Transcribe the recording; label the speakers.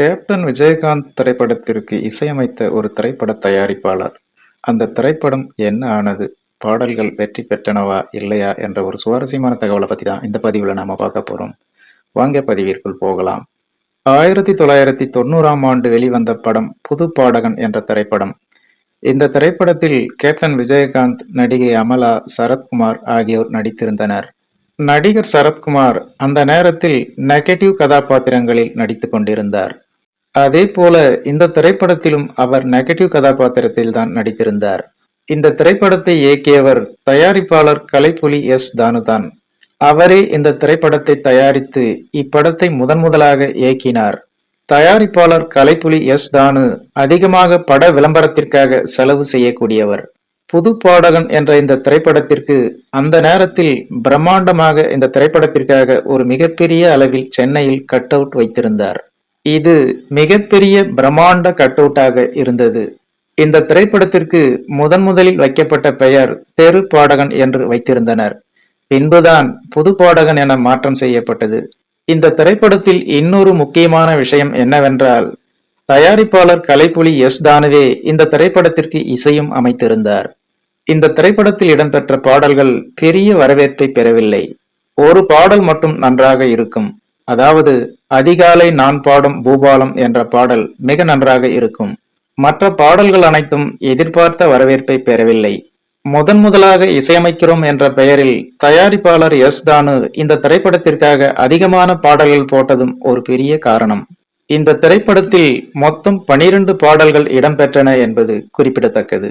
Speaker 1: Captain Vijayakanth திரைப்படத்திற்கு இசையமைத்த ஒரு திரைப்பட தயாரிப்பாளர். அந்த திரைப்படம் என்ன ஆனது? பாடல்கள் வெற்றி பெற்றனவா? இல்லையா? என்ற ஒரு சுவாரஸ்யமான தகவலை பற்றி தான் இந்த பதிவில் நாம் பார்க்க போகிறோம் வாங்க பதிவிற்குள் போகலாம். ஆயிரத்தி தொள்ளாயிரத்தி தொண்ணூறாம் ஆண்டு வெளிவந்த படம் புது பாடகன் என்ற திரைப்படம். இந்த திரைப்படத்தில் கேப்டன் விஜயகாந்த், நடிகை அமலா, சரத்குமார் ஆகியோர் நடித்திருந்தனர். நடிகர் சரத்குமார் அந்த நேரத்தில் நெகட்டிவ் கதாபாத்திரங்களில் நடித்து கொண்டிருந்தார். அதே போல இந்த திரைப்படத்திலும் அவர் நெகட்டிவ் கதாபாத்திரத்தில் தான் நடித்திருந்தார். இந்த திரைப்படத்தை இயக்கியவர் தயாரிப்பாளர் கலைப்புலி எஸ் தானுதான். அவரே இந்த திரைப்படத்தை தயாரித்து இப்படத்தை முதன் முதலாக இயக்கினார். தயாரிப்பாளர் கலைப்புலி எஸ் தானு அதிகமாக பட விளம்பரத்திற்காக செலவு செய்யக்கூடியவர். புது பாடகன் என்ற இந்த திரைப்படத்திற்கு அந்த நேரத்தில் பிரம்மாண்டமாக இந்த திரைப்படத்திற்காக ஒரு மிகப்பெரிய அளவில் சென்னையில் கட் அவுட் வைத்திருந்தார். இது மிகப்பெரிய பிரம்மாண்ட கட் அவுட்டாக இருந்தது. இந்த திரைப்படத்திற்கு முதன் முதலில் வைக்கப்பட்ட பெயர் தெரு பாடகன் என்று வைத்திருந்தனர். பின்புதான் புது பாடகன் என மாற்றம் செய்யப்பட்டது. இந்த திரைப்படத்தில் இன்னொரு முக்கியமான விஷயம் என்னவென்றால் தயாரிப்பாளர் கலைப்புலி எஸ் தானுவே இந்த திரைப்படத்திற்கு இசையும் அமைத்திருந்தார். இந்த திரைப்படத்தில் இடம்பெற்ற பாடல்கள் பெரிய வரவேற்பை பெறவில்லை. ஒரு பாடல் மட்டும் நன்றாக இருக்கும். அதாவது அதிகாலை நான் பாடும் பூபாலம் என்ற பாடல் மிக நன்றாக இருக்கும். மற்ற பாடல்கள் அனைத்தும் எதிர்பார்த்த வரவேற்பை பெறவில்லை. முதன் முதலாக இசையமைக்கிறோம் என்ற பெயரில் தயாரிப்பாளர் எஸ் தானு இந்த திரைப்படத்திற்காக அதிகமான பாடல்கள் போட்டதும் ஒரு பெரிய காரணம். இந்த திரைப்படத்தில் மொத்தம் பனிரெண்டு பாடல்கள் இடம்பெற்றன என்பது குறிப்பிடத்தக்கது.